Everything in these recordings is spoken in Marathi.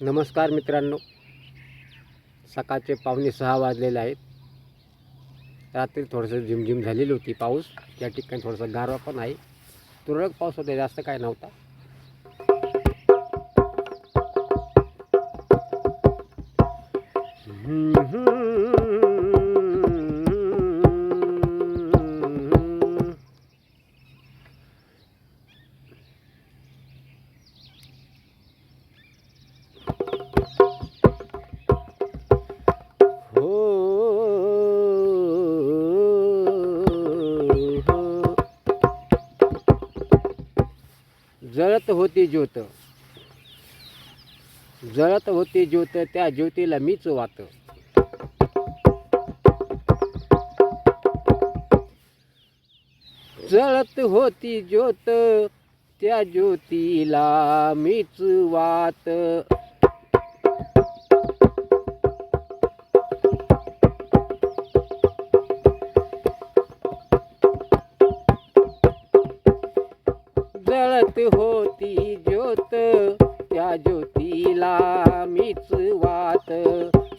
नमस्कार मित्रांनो. सकाळचे पावणे सहा वाजलेले आहेत. रात्री थोडंसं झिमझिम झालेली होती पाऊस. या ठिकाणी थोडासा गारवा पण आहे. तुरळक पाऊस होता जास्त काय नव्हता. होती ज्योत. जळत होती ज्योत त्या ज्योतीला मीच वात. जळत होती ज्योत त्या ज्योतीला मीच वात. जळत ती ज्योत त्या ज्योतीला मीच वात.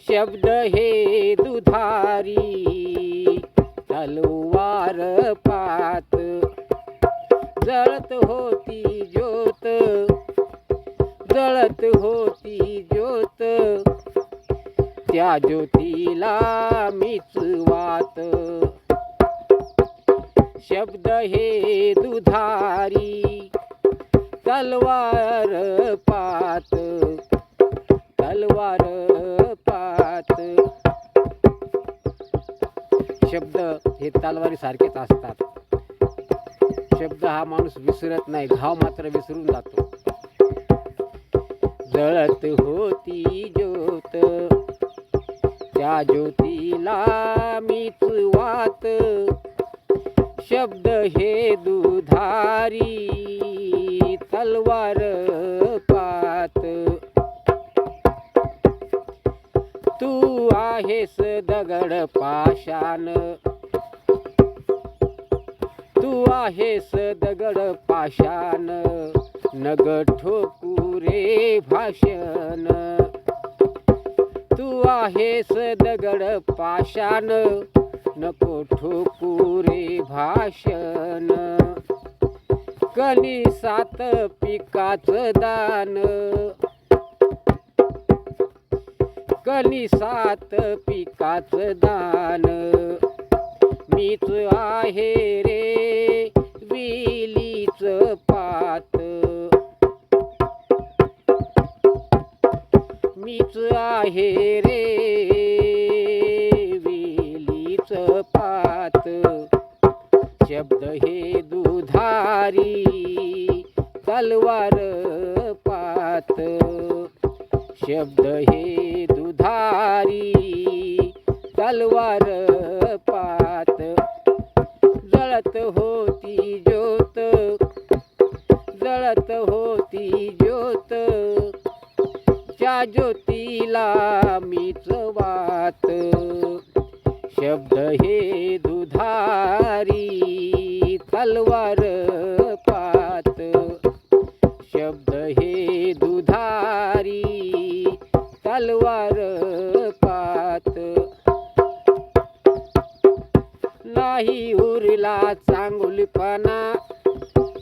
शब्द हे दुधारी तलवार पात. जळत होती ज्योत जळत होती ज्योत. त्या ज्योतीला मीच वात. शब्द हे दुधारी तलवार पात तलवार पात. शब्द हे तलवारी सारखेच असतात. शब्द हा माणूस विसरत नाही घाव मात्र विसरून जातो. जळत होती ज्योत त्या ज्योतीला मीच वात. शब्द हे दुधारी. तलवार पात. तू आहेस दगड पाषाण. तू आहेस दगड पाषाण. नग ठोकुरे भाषण. तू आहेस दगड पाषाण. नको ठोकुरे भाषण. कली सात पिकाचं दान. कली सात पिकाचं दान. मीच आहे रे विलीच पात. मीच आहे रे विलीच पात. शब्द हे दुधारी तलवार पात. शब्द हे दुधारी तलवार पात. जळत होती ज्योत जळत होती ज्योत. त्या ज्योतीला मीच वात. शब्द हे दुधारी तलवार तलवार पात. नाही उरला चांगुलपणा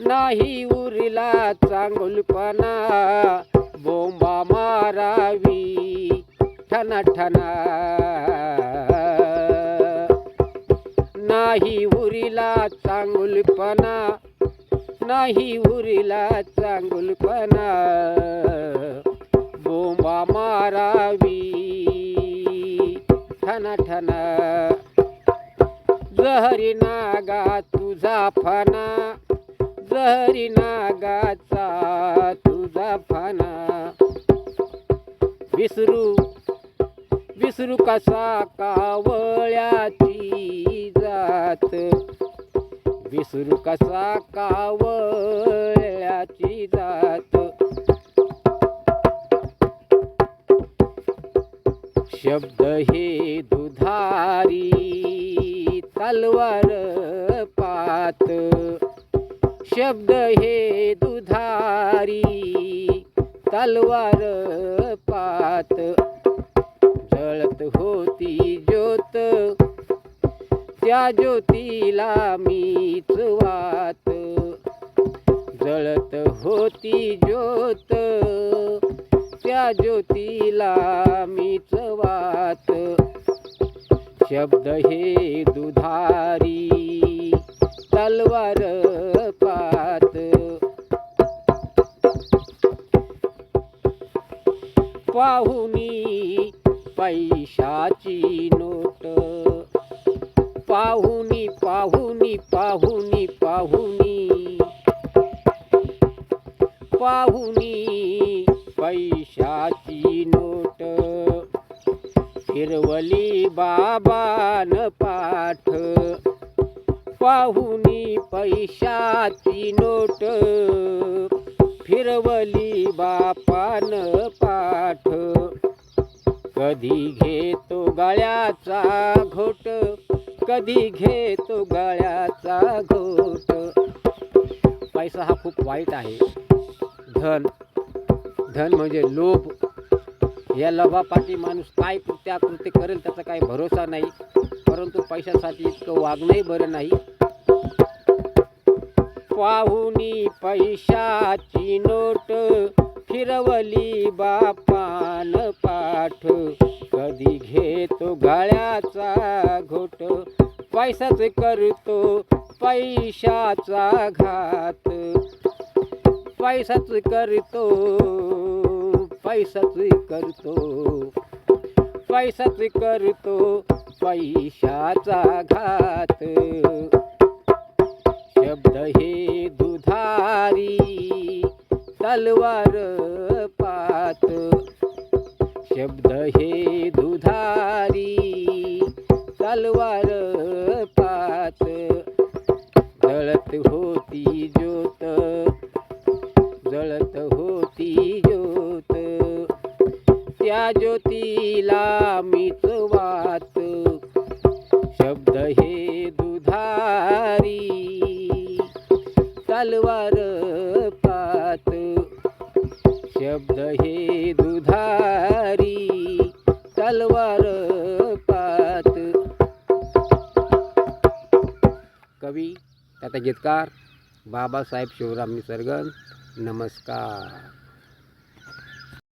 नाही उरला चांगुलपणा. बोंबा मारावी ठना ठना नाही उरीला चांगुलपणा नाही उरीला चांगुलपणा. मारावी. ठना ठना जहरी नागा तुझा फना जहरी नागाचा तुझा फना विसरू विसरू कसा कावळ्याची जात? विसरू कसा कावळ्याची जात? शब्द हे दुधारी तलवार पात. शब्द हे दुधारी तलवार पात. जळत होती ज्योत त्या ज्योतीला मीच वात. जळत होती ज्योत त्या ज्योतीला मीच वात. शब्द हे दुधारी तलवार पात. पाहुनी पैशाची नोट. पाहुनी पाहुनी पाहुनी पाहुनी. पाहुनी पैशाची नोट. फिरवली बाबान पाठ. पाहुनी पैशाची नोट. फिरवली बापान पाठ. कधी घेतो गळ्याचा घोट. कधी घेतो गळ्याचा घोट. पैसा हा खूप वाईट आहे. धन धन म्हणजे लोभ. या लोभापाठी माणूस काय कृत्या कृत्य करेल त्याचा काही भरोसा नाही. परंतु पैशासाठी इतकं वागणंही बरं नाही. पाहुनी पैशाची नोट फिरवली बापान पाठ. कधी घेतो गळ्याचा घोट. पैसाच करतो पैशाचा घात. पैसाच करतो पैसाच करतो पैसाच करतो पैशाचा घात. शब्द हे दुधारी तलवार पात. शब्द हे दुधारी तलवार पात. जळत होती ज्योत त्या ज्योतीला मीच शब्द हे दुधारी. तलवार पात. शब्द हे दुधारी. तलवार पात. कवी आता गीतकार बाबासाहेब शिवराम निसर्गन नमस्कार.